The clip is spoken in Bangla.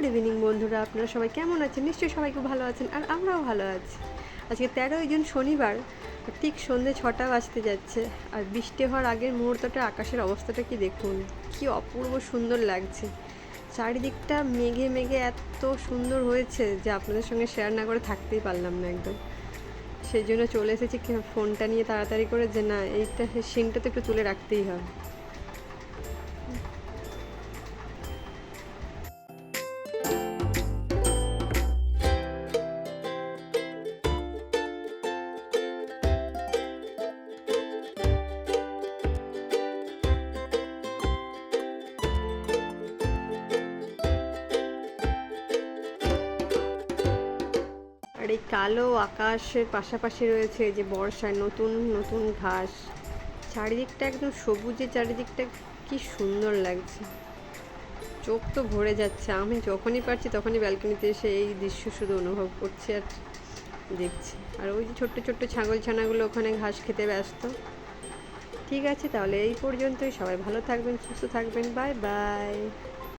গুড ইভিনিং বন্ধুরা। আপনারা সবাই কেমন আছেন? নিশ্চয়ই সবাই খুব ভালো আছেন, আর আমরাও ভালো আছি। আজকে তেরোই জুন, শনিবার, ঠিক সন্ধ্যে ছটা বাজতে যাচ্ছে। আর বৃষ্টি হওয়ার আগের মুহূর্তটা, আকাশের অবস্থাটা কি দেখুন? কি অপূর্ব সুন্দর লাগছে। চারিদিকটা মেঘে মেঘে এত সুন্দর হয়েছে যে আপনাদের সঙ্গে শেয়ার না করে থাকতেই পারলাম না একদম। সেই জন্য চলে এসেছি ফোনটা নিয়ে তাড়াতাড়ি করে যে না, এইটা সিনটা তো একটু তুলে রাখতেই হবে। এই কালো আকাশের পাশাপাশি রয়েছে যে বর্ষায় নতুন নতুন ঘাস। চারিদিকটা একদম সবুজে, চারিদিকটা কি সুন্দর লাগছে। চোখ তো ভরে যাচ্ছে, আমি যখনই পারছি তখনই ব্যালকনিতে এসে এই দৃশ্য শুধু অনুভব করছি আর দেখছি। আর ওই যে ছোট্ট ছোট্ট ছাগল ছানাগুলো ওখানে ঘাস খেতে ব্যস্ত। ঠিক আছে, তাহলে এই পর্যন্তই। সবাই ভালো থাকবেন, সুস্থ থাকবেন। Bye bye.